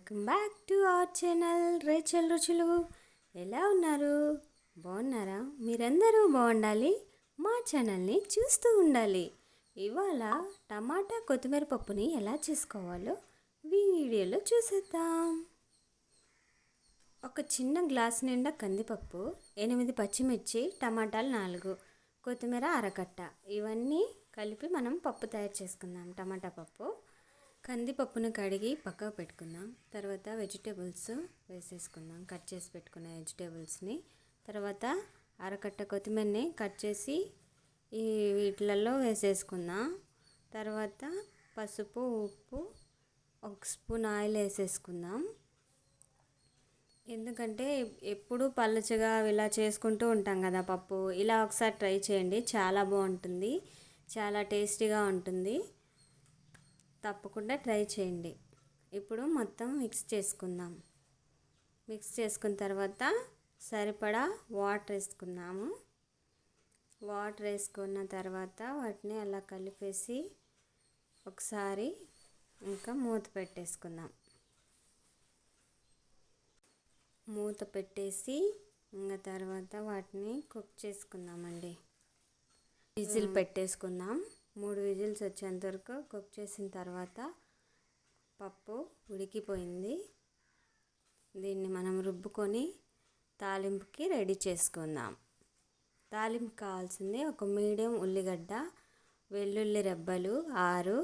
Welcome back to our channel Rachel రుచులు ఎలా ఉన్నారు? బాగున్నారా? మీరందరూ బాగుండాలి. మా ఛానల్ని చూస్తూ ఉండాలి. ఇవాళ టమాటా కొత్తిమీర పప్పుని ఎలా చేసుకోవాలో వీడియోలో చూసేద్దాం. ఒక చిన్న గ్లాస్ నిండా కందిపప్పు ఎనిమిది పచ్చిమిర్చి టమాటాలు నాలుగు కొత్తిమీర అరకట్ట. ఇవన్నీ కలిపి మనం పప్పు తయారు చేసుకుందాం. టమాటా పప్పు కందిపప్పును కడిగి పక్కకు పెట్టుకుందాం. తర్వాత వెజిటేబుల్స్ వేసేసుకుందాం. కట్ చేసి పెట్టుకున్న వెజిటేబుల్స్ని. తర్వాత అరకట్ట కొత్తిమీరని కట్ చేసి ఈ వీటిలలో వేసేసుకుందాం. తర్వాత పసుపు ఉప్పు ఒక స్పూన్ ఆయిల్ వేసేసుకుందాం. ఎందుకంటే ఎప్పుడు పల్లచగా ఇలా చేసుకుంటూ ఉంటాం కదా పప్పు. ఇలా ఒకసారి ట్రై చేయండి. చాలా బాగుంటుంది. చాలా టేస్టీగా ఉంటుంది. తప్పకుండా ట్రై చేయండి. ఇప్పుడు మొత్తం మిక్స్ చేసుకుందాం. మిక్స్ చేసుకున్న తర్వాత సరిపడా వాటర్ వేసుకున్నాము. వాటర్ వేసుకున్న తర్వాత వాటిని అలా కలిపేసి ఒకసారి ఇంకా మూత పెట్టేసుకుందాం. మూత పెట్టేసి ఇంకా తర్వాత వాటిని కుక్ చేసుకుందామండి. విజిల్ పెట్టేసుకుందాం. మూడు విజిల్స్ వచ్చేంత వరకు కుక్ చేసిన తర్వాత పప్పు ఉడికిపోయింది. దీన్ని మనం రుబ్బుకొని తాలింపుకి రెడీ చేసుకుందాం. తాలింపు కావాల్సింది ఒక మీడియం ఉల్లిగడ్డ వెల్లుల్లి రెబ్బలు ఆరు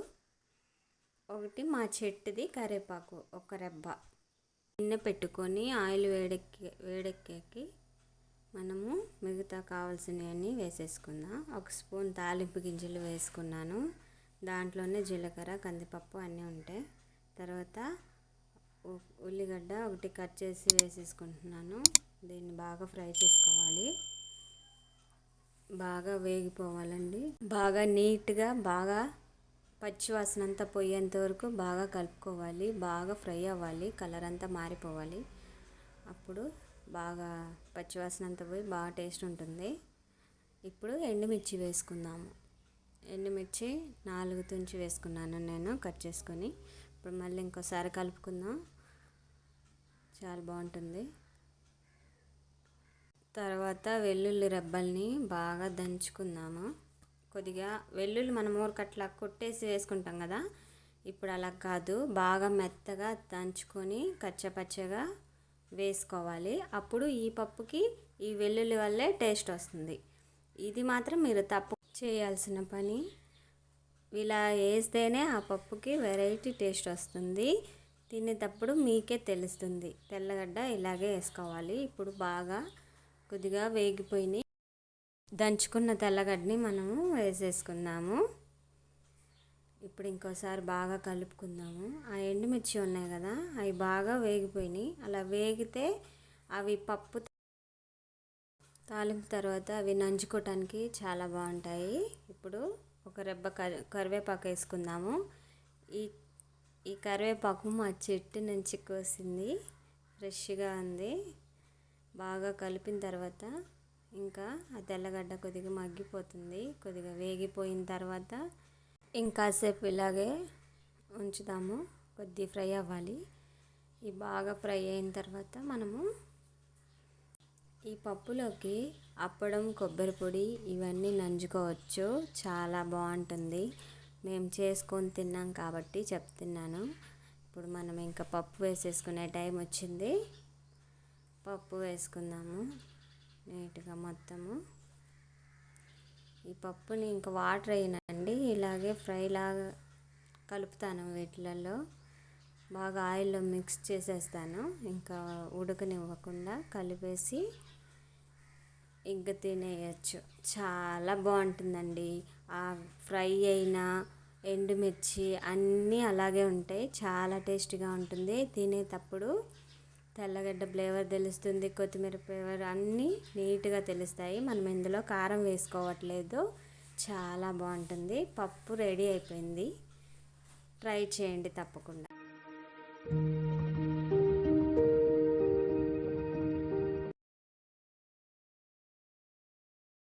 ఒకటి మా చెట్టుది కరివేపాకు ఒక రెబ్బ. గిన్నె పెట్టుకొని ఆయిల్ వేడెక్కి వేడెక్కాకి మనము మిగతా కావాల్సినవన్నీ వేసేసుకుందాం. ఒక స్పూన్ తాలింపు గింజలు వేసుకున్నాను. దాంట్లోనే జీలకర్ర కందిపప్పు అన్నీ ఉంటాయి. తర్వాత ఉల్లిగడ్డ ఒకటి కట్ చేసి వేసేసుకుంటున్నాను. దీన్ని బాగా ఫ్రై చేసుకోవాలి. బాగా వేగిపోవాలండి. బాగా నీట్గా బాగా పచ్చివాసన అంతా పోయేంత వరకు బాగా కలుపుకోవాలి. బాగా ఫ్రై అవ్వాలి. కలర్ అంతా మారిపోవాలి. అప్పుడు బాగా పచ్చివాసన అంతా పోయి బాగా టేస్ట్ ఉంటుంది. ఇప్పుడు ఎండుమిర్చి వేసుకుందాము. ఎండుమిర్చి నాలుగు తుంచి వేసుకున్నాను నేను కట్ చేసుకొని. ఇప్పుడు మళ్ళీ ఇంకోసారి కలుపుకుందాం. చాలా బాగుంటుంది. తర్వాత వెల్లుల్లి రెబ్బల్ని బాగా దంచుకుందాము. కొద్దిగా వెల్లుల్లి మనం ఊరకట్లా కొట్టేసి వేసుకుంటాం కదా. ఇప్పుడు అలా కాదు బాగా మెత్తగా దంచుకొని కచ్చపచ్చగా వేసుకోవాలి. అప్పుడు ఈ పప్పుకి ఈ వెల్లుల్లి వల్లే టేస్ట్ వస్తుంది. ఇది మాత్రం మీరు తప్పు చేయాల్సిన పని. ఇలా వేస్తేనే ఆ పప్పుకి వెరైటీ టేస్ట్ వస్తుంది. తినేటప్పుడు మీకే తెలుస్తుంది. తెల్లగడ్డ ఇలాగే వేసుకోవాలి. ఇప్పుడు బాగా కొద్దిగా వేగిపోయినాయి. దంచుకున్న తెల్లగడ్డని మనము వేసేసుకుందాము. ఇప్పుడు ఇంకోసారి బాగా కలుపుకుందాము. ఆ ఎండుమిర్చి ఉన్నాయి కదా అవి బాగా వేగిపోయినాయి. అలా వేగితే అవి పప్పు తాలింపు తర్వాత అవి నంచుకోవటానికి చాలా బాగుంటాయి. ఇప్పుడు ఒక రెబ్బ కరివేపాకు వేసుకుందాము. ఈ ఈ కరివేపాకు మా చెట్టు నుంచి కోసింది. ఫ్రెష్గా ఉంది. బాగా కలిపిన తర్వాత ఇంకా ఆ తెల్లగడ్డ కొద్దిగా మగ్గిపోతుంది. కొద్దిగా వేగిపోయిన తర్వాత ఇంకాసేపు ఇలాగే ఉంచుదాము. కొద్ది ఫ్రై అవ్వాలి. ఈ బాగా ఫ్రై అయిన తర్వాత మనము ఈ పప్పులోకి అప్పడం కొబ్బరి పొడి ఇవన్నీ నంజుకోవచ్చు. చాలా బాగుంటుంది. మేము చేసుకొని తిన్నాం కాబట్టి చెప్తున్నాను. ఇప్పుడు మనం ఇంకా పప్పు వేసేసుకునే టైం వచ్చింది. పప్పు వేసుకుందాము. నీట్గా మొత్తము. పప్పుని ఇంకా వాటర్ అయినండి. ఇలాగే ఫ్రైలాగా కలుపుతాను వీటిలలో. బాగా ఆయిల్లో మిక్స్ చేసేస్తాను. ఇంకా ఉడకనివ్వకుండా కలిపేసి ఇంక తినేయచ్చు. చాలా బాగుంటుందండి. ఆ ఫ్రై అయిన ఎండుమిర్చి అన్నీ అలాగే ఉంటాయి. చాలా టేస్టీగా ఉంటుంది. తినేటప్పుడు తెల్లగడ్డ ఫ్లేవర్ తెలుస్తుంది కొత్తిమీర ఫ్లేవర్ అన్నీ నీట్గా తెలుస్తాయి. మనం ఇందులో కారం వేసుకోవట్లేదు. చాలా బాగుంటుంది. పప్పు రెడీ అయిపోయింది. ట్రై చేయండి తప్పకుండా.